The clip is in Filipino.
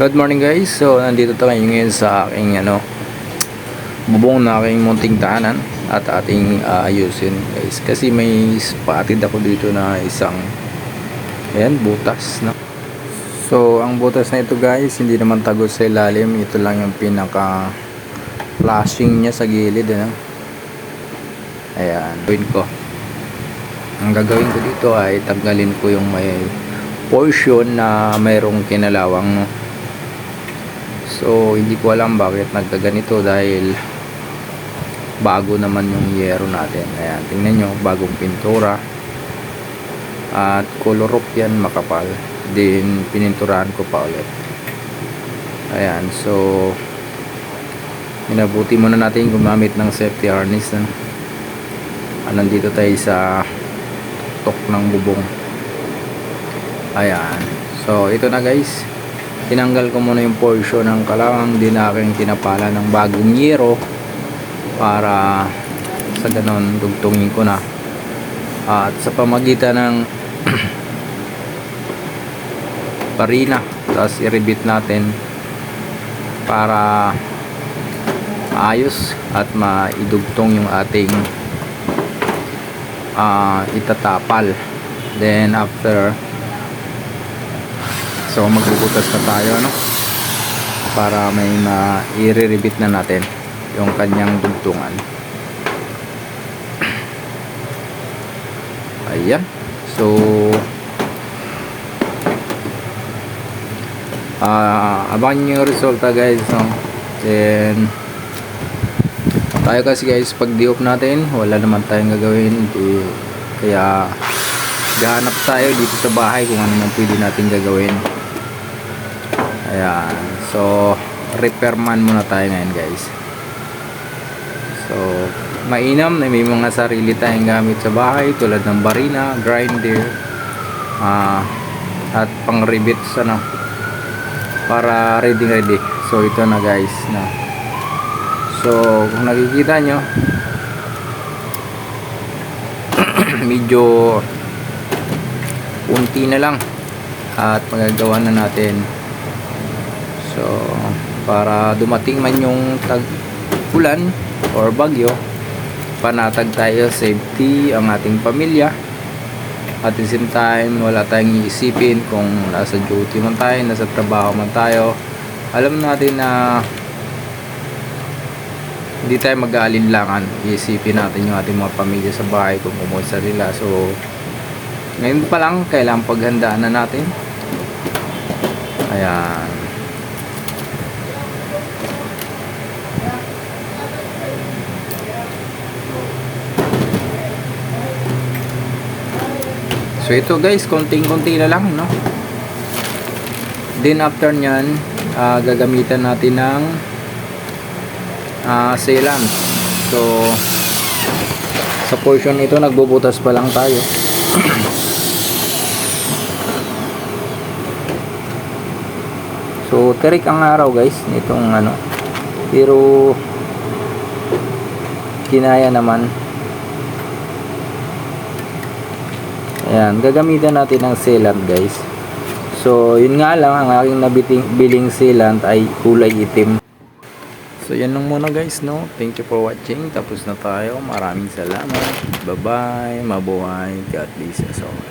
Good morning guys. So nandito tayo ngayon sa aking ano bubong na aking munting tahanan at ating aayusin guys. Kasi may spotted ako dito na isang ayan butas no. So ang butas na ito guys hindi naman tagos sa ilalim. Ito lang yung pinaka flashing niya sa gilid ano. Ayan, gawin ko. Ang gagawin ko dito ay tanggalin ko yung may portion na mayroong kinalawang. So, hindi ko alam bakit nagkaganito dahil bago naman yung yero natin. Ayan, tingnan nyo, bagong pintura. At color yan makapal. Then, pininturahan ko pa ulit. Ayan, so, minabuti muna natin gumamit ng safety harness. Na. Ah, nandito tayo sa tok ng bubong. Ayan. So, ito na guys tinanggal ko muna yung portion ng kalawang din aking tinapala ng bagong yero para sa ganon dugtungin ko na. At sa pamagitan ng parina tapos i-rebit natin para maayos at maidugtong yung ating ah, itatapal. Then after So magbubutas na tayo no para may ma-i-rebit na natin yung kanyang dugtungan. Ayan. So ah abangan yung resulta guys no. Then tayo kasi guys pag di-off natin wala naman tayong gagawin di, kaya gahanap tayo dito sa bahay kung ano man pwede natin gagawin Ayan. So, repairman muna tayo ngayon, guys. So, mainam na may mga sarili tayong gamit sa bahay tulad ng barina, grinder, ah, at pang ribit ano, para ready ready. So, ito na guys. Na. So, kung nakikita nyo, medyo unti na lang at magagawa na natin So, para dumating man yung tag ulan or bagyo, panatag tayo safety ang ating pamilya. At the same time, wala tayong iisipin kung nasa duty man tayo, nasa trabaho man tayo. Alam natin na hindi tayo mag-aalinlangan. Iisipin natin yung ating mga pamilya sa bahay kung kumusta nila. So, ngayon pa lang, kailangan paghandaan na natin. Ayan. So ito guys, konting-konti na lang, no? Then after nyan, ah, gagamitan natin ng uh, sealant. So sa portion ito nagbubutas pa lang tayo. so terik ang araw guys nitong ano. Pero kinaya naman Ayan, gagamitan natin ng sealant guys. So, yun nga lang, ang aking nabiting biling sealant ay kulay itim. So, yan lang muna guys, no? Thank you for watching. Tapos na tayo. Maraming salamat. Bye-bye. Mabuhay. God bless us all.